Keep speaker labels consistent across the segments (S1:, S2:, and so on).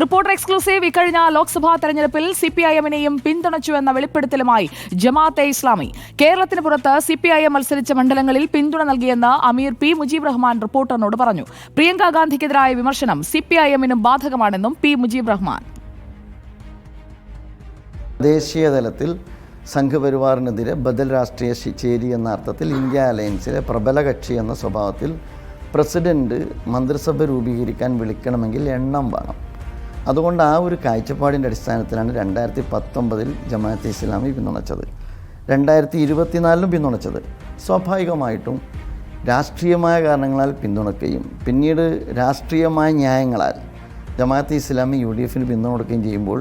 S1: Reporter exclusive. ഇക്കഴിഞ്ഞ ലോക്സഭാ തെരഞ്ഞെടുപ്പിൽ C P I എമ്മിനെയും പിന്തുണച്ചു എന്ന വെളിപ്പെടുത്തലുമായി ജമാഅത്തെ ഇസ്ലാമി. കേരളത്തിന് പുറത്ത് സി പി ഐ എം മത്സരിച്ച മണ്ഡലങ്ങളിൽ പിന്തുണ നൽകിയെന്ന് അമീർ പി മുജീബ് റഹ്മാൻ റിപ്പോർട്ടറിനോട് പറഞ്ഞു. പ്രിയങ്കാ ഗാന്ധിക്കെതിരായ വിമർശനം സി പി ഐ എമ്മിനും ബാധകമാണെന്നും പി മുജീബ് റഹ്മാൻ.
S2: ദേശീയ തലത്തിൽ സംഘപരിവാറിനെതിരെ ബദൽ രാഷ്ട്രീയ ചേരി എന്ന അർത്ഥത്തിൽ ഇന്ത്യ അലയൻസിലെ പ്രബല കക്ഷി എന്ന സ്വഭാവത്തിൽ പ്രസിഡന്റ് മന്ത്രിസഭ രൂപീകരിക്കാൻ വിളിക്കണമെങ്കിൽ എണ്ണം വേണം. അതുകൊണ്ട് ആ ഒരു കാഴ്ചപ്പാടിന്റെ അടിസ്ഥാനത്തിലാണ് രണ്ടായിരത്തി പത്തൊമ്പതിൽ ജമാഅത്തെ ഇസ്ലാമി പിന്തുണച്ചത്. രണ്ടായിരത്തി ഇരുപത്തിനാലിലും പിന്തുണച്ചത്. സ്വാഭാവികമായിട്ടും രാഷ്ട്രീയമായ കാരണങ്ങളാൽ പിന്തുണക്കുകയും പിന്നീട് രാഷ്ട്രീയമായ ന്യായങ്ങളാൽ ജമാഅത്തെ ഇസ്ലാമി യു ഡി എഫിന് പിന്തുണ കൊടുക്കുകയും ചെയ്യുമ്പോൾ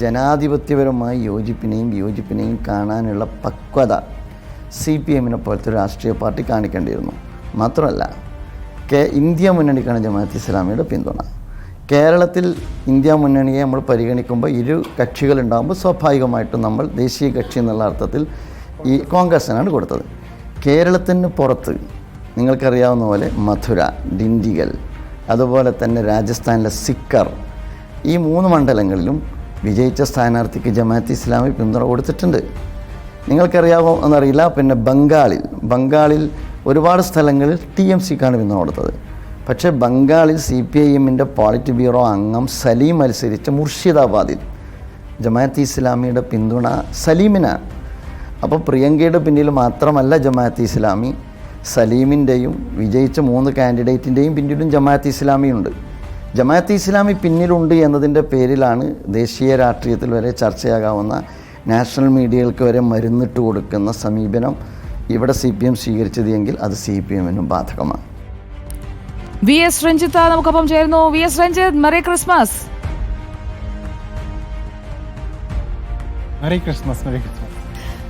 S2: ജനാധിപത്യപരമായി യോജിപ്പിനെയും വിയോജിപ്പിനെയും കാണാനുള്ള പക്വത സി പി എമ്മിനെ പോലത്തെ രാഷ്ട്രീയ പാർട്ടി കാണിക്കേണ്ടിയിരുന്നു. മാത്രമല്ല കെ ഇന്ത്യ മുന്നണിക്കാണ് ജമാഅത്ത് ഇസ്ലാമിയുടെ പിന്തുണ. കേരളത്തിൽ ഇന്ത്യ മുന്നണിയെ നമ്മൾ പരിഗണിക്കുമ്പോൾ ഇരു കക്ഷികളുണ്ടാകുമ്പോൾ സ്വാഭാവികമായിട്ടും നമ്മൾ ദേശീയ കക്ഷി എന്നുള്ള അർത്ഥത്തിൽ ഈ കോൺഗ്രസിനാണ് കൊടുത്തത്. കേരളത്തിന് പുറത്ത് നിങ്ങൾക്കറിയാവുന്ന പോലെ മധുര ഡിണ്ടിഗൽ അതുപോലെ തന്നെ രാജസ്ഥാനിലെ സിക്കർ ഈ മൂന്ന് മണ്ഡലങ്ങളിലും വിജയിച്ച സ്ഥാനാർത്ഥിക്ക് ജമാഅത്ത് ഇസ്ലാമി പിന്തുണ കൊടുത്തിട്ടുണ്ട്. നിങ്ങൾക്കറിയാമോ എന്നറിയില്ല പിന്നെ ബംഗാളിൽ. ബംഗാളിൽ ഒരുപാട് സ്ഥലങ്ങളിൽ ടി എം സിക്കാണ് പിന്തുണ കൊടുത്തത്. പക്ഷേ ബംഗാളിൽ സി പി ഐ എമ്മിന്റെ പോളിറ്റ് ബ്യൂറോ അംഗം സലീം മത്സരിച്ച മുർഷിദാബാദിൽ. ജമാഅത്ത് ഇസ്ലാമിയുടെ പിന്തുണ സലീമിനാണ്. അപ്പോൾ പ്രിയങ്കയുടെ പിന്നിൽ മാത്രമല്ല ജമാഅത്ത് ഇസ്ലാമി. സലീമിന്റെയും വിജയിച്ച മൂന്ന് കാൻഡിഡേറ്റിന്റെയും പിന്നിലും ജമാഅത്ത് ഇസ്ലാമിയുണ്ട്. ജമാഅത്ത് ഇസ്ലാമി പിന്നിലുണ്ട് എന്നതിന്റെ പേരിലാണ് ദേശീയ രാഷ്ട്രീയത്തിൽ വരെ ചർച്ചയാകാവുന്ന നാഷണൽ മീഡിയകൾക്ക് വരെ മരുന്നിട്ട് കൊടുക്കുന്ന സമീപനം ഇവിടെ സി പി എം സ്വീകരിച്ചത് എങ്കിൽ അത് സി പി എമ്മിനും ബാധകമാണ്.
S1: വി എസ് രഞ്ജിത്ത് നമുക്കൊപ്പം ചേരുന്നു. V S Ranjith merry Christmas
S3: merry Christmas merry Christmas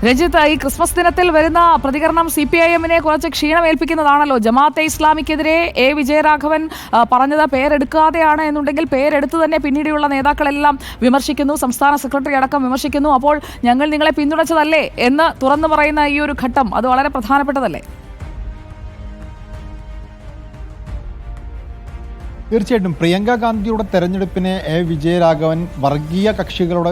S1: Ranjith ഈ ക്രിസ്മസ് ദിനത്തിൽ വരുന്ന പ്രതികരണം സി പി ഐ എമ്മിനെ കുറച്ച് ക്ഷീണമേൽപ്പിക്കുന്നതാണല്ലോ. ജമാഅത്തെ ഇസ്ലാമിക്കെതിരെ എ വിജയരാഘവൻ പറഞ്ഞത് പേരെടുക്കാതെയാണ് എന്നുണ്ടെങ്കിൽ പേരെടുത്ത് തന്നെ പിന്നീടുള്ള നേതാക്കളെല്ലാം വിമർശിക്കുന്നു. സംസ്ഥാന സെക്രട്ടറി അടക്കം വിമർശിക്കുന്നു. അപ്പോൾ ഞങ്ങൾ നിങ്ങളെ പിന്തുണച്ചതല്ലേ എന്ന് തുറന്നു പറയുന്ന ഈ ഒരു ഘട്ടം അത് വളരെ പ്രധാനപ്പെട്ടതല്ലേ?
S3: തീർച്ചയായിട്ടും പ്രിയങ്ക ഗാന്ധിയുടെ തെരഞ്ഞെടുപ്പിനെ എ. വിജയരാഘവൻ വർഗീയ കക്ഷികളുടെ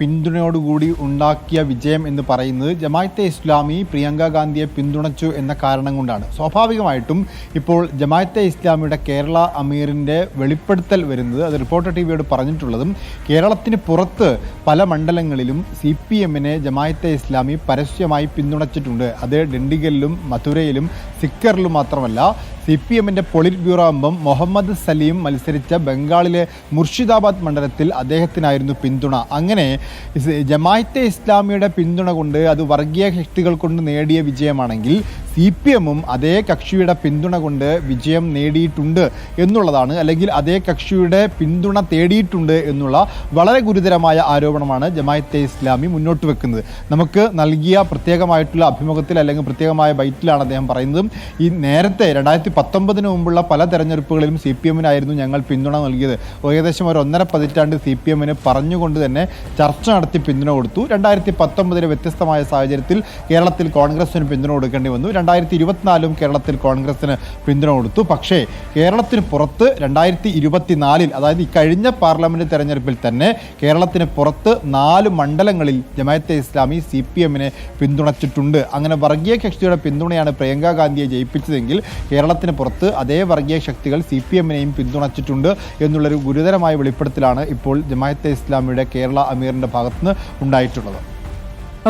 S3: പിന്തുണയോടുകൂടി ഉണ്ടാക്കിയ വിജയം എന്ന് പറയുന്നത് ജമായത്തെ ഇസ്ലാമി പ്രിയങ്ക ഗാന്ധിയെ പിന്തുണച്ചു എന്ന കാരണം കൊണ്ടാണ്. സ്വാഭാവികമായിട്ടും ഇപ്പോൾ ജമായത്തെ ഇസ്ലാമിയുടെ കേരള അമീറിന്റെ വെളിപ്പെടുത്തൽ വരുന്നത് അത് റിപ്പോർട്ടർ ടി വിയോട് പറഞ്ഞിട്ടുള്ളതും കേരളത്തിന് പുറത്ത് പല മണ്ഡലങ്ങളിലും സി പി എമ്മിനെ ജമായത്തെ ഇസ്ലാമി പരസ്യമായി പിന്തുണച്ചിട്ടുണ്ട്. അത് ഡിണ്ടിഗലിലും മഥുരയിലും സിക്കറിലും മാത്രമല്ല സി പി എമ്മിന്റെ പൊളിറ്റ് ബ്യൂറോ അംഗം മുഹമ്മദ് സലീം മത്സരിച്ച ബംഗാളിലെ മുർഷിദാബാദ് മണ്ഡലത്തിൽ അദ്ദേഹത്തിനായിരുന്നു പിന്തുണ. അങ്ങനെ ജമായത്തെ ഇസ്ലാമിയുടെ പിന്തുണ കൊണ്ട് അത് വർഗീയ ശക്തികൾ കൊണ്ട് നേടിയ വിജയമാണെങ്കിൽ സി പി എമ്മും അതേ കക്ഷിയുടെ പിന്തുണ കൊണ്ട് വിജയം നേടിയിട്ടുണ്ട് എന്നുള്ളതാണ് അല്ലെങ്കിൽ അതേ കക്ഷിയുടെ പിന്തുണ തേടിയിട്ടുണ്ട് എന്നുള്ള വളരെ ഗുരുതരമായ ആരോപണമാണ് ജമായത്തെ ഇസ്ലാമി മുന്നോട്ട് വെക്കുന്നത്. നമുക്ക് നൽകിയ പ്രത്യേകമായിട്ടുള്ള അഭിമുഖത്തിൽ അല്ലെങ്കിൽ പ്രത്യേകമായ ബൈറ്റിലാണ് അദ്ദേഹം പറയുന്നത്. ഈ നേരത്തെ രണ്ടായിരത്തി പത്തൊമ്പതിന് മുമ്പുള്ള പല തെരഞ്ഞെടുപ്പുകളിലും സി പി എമ്മിനായിരുന്നു ഞങ്ങൾ പിന്തുണ നൽകിയത്. ഏകദേശം ഒരു ഒന്നര പതിറ്റാണ്ട് സി പി എമ്മിന് പറഞ്ഞുകൊണ്ട് തന്നെ ചർച്ച നടത്തി പിന്തുണ കൊടുത്തു. രണ്ടായിരത്തി പത്തൊമ്പതിലെ വ്യത്യസ്തമായ സാഹചര്യത്തിൽ കേരളത്തിൽ കോൺഗ്രസിന് പിന്തുണ കൊടുക്കേണ്ടി വന്നു. രണ്ടായിരത്തി ഇരുപത്തിനാലും കേരളത്തിൽ കോൺഗ്രസിന് പിന്തുണ കൊടുത്തു. പക്ഷേ കേരളത്തിന് പുറത്ത് രണ്ടായിരത്തി ഇരുപത്തിനാലിൽ അതായത് കഴിഞ്ഞ പാർലമെന്റ് തെരഞ്ഞെടുപ്പിൽ തന്നെ കേരളത്തിന് പുറത്ത് നാല് മണ്ഡലങ്ങളിൽ ജമായത്തെ ഇസ്ലാമി സി പി എമ്മിനെ പിന്തുണച്ചിട്ടുണ്ട്. അങ്ങനെ വർഗീയ കക്ഷിയുടെ പിന്തുണയാണ് പ്രിയങ്ക ഗാന്ധിയെ ജയിപ്പിച്ചതെങ്കിൽ കേരളത്തിന് പുറത്ത് അതേ വർഗീയ ശക്തികൾ സി പി എമ്മിനെയും പിന്തുണച്ചിട്ടുണ്ട് എന്നുള്ളൊരു ഗുരുതരമായ വെളിപ്പെടുത്തലാണ് ഇപ്പോൾ ജമായത്തെ ഇസ്ലാമിയുടെ കേരള അമീറിന്റെ ഭാഗത്തുനിന്ന് ഉണ്ടായിട്ടുള്ളത്.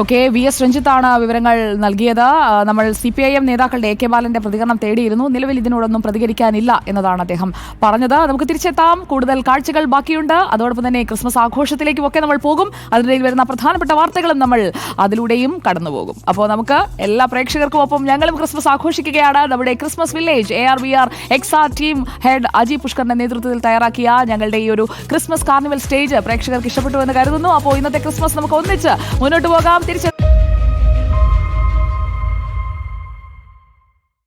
S1: ഓക്കെ വി എസ് രഞ്ജിത്താണ് വിവരങ്ങൾ നൽകിയത്. നമ്മൾ സി പി ഐ എം നേതാക്കളുടെ എ കെ ബാലന്റെ പ്രതികരണം തേടിയിരുന്നു. നിലവിൽ ഇതിനോടൊന്നും പ്രതികരിക്കാനില്ല എന്നതാണ് അദ്ദേഹം പറഞ്ഞത്. നമുക്ക് തിരിച്ചെത്താം. കൂടുതൽ കാഴ്ചകൾ ബാക്കിയുണ്ട്. അതോടൊപ്പം തന്നെ ക്രിസ്മസ് ആഘോഷത്തിലേക്കും ഒക്കെ നമ്മൾ പോകും. അതിനിടയിൽ വരുന്ന പ്രധാനപ്പെട്ട വാർത്തകളും നമ്മൾ അതിലൂടെയും കടന്നുപോകും. അപ്പോൾ നമുക്ക് എല്ലാ പ്രേക്ഷകർക്കും ഒപ്പം ഞങ്ങളും ക്രിസ്മസ് ആഘോഷിക്കുകയാണ്. നമ്മുടെ Christmas village A R B R X R team head Aji പുഷ്കറിന്റെ നേതൃത്വത്തിൽ തയ്യാറാക്കിയ ഞങ്ങളുടെ ഈ ഒരു ക്രിസ്മസ് കാർണിവൽ സ്റ്റേജ് പ്രേക്ഷകർക്ക് ഇഷ്ടപ്പെട്ടു എന്ന് കരുതുന്നു. അപ്പോൾ ഇന്നത്തെ ക്രിസ്മസ് നമുക്ക് ഒന്നിച്ച് മുന്നോട്ട് പോകാം. tercio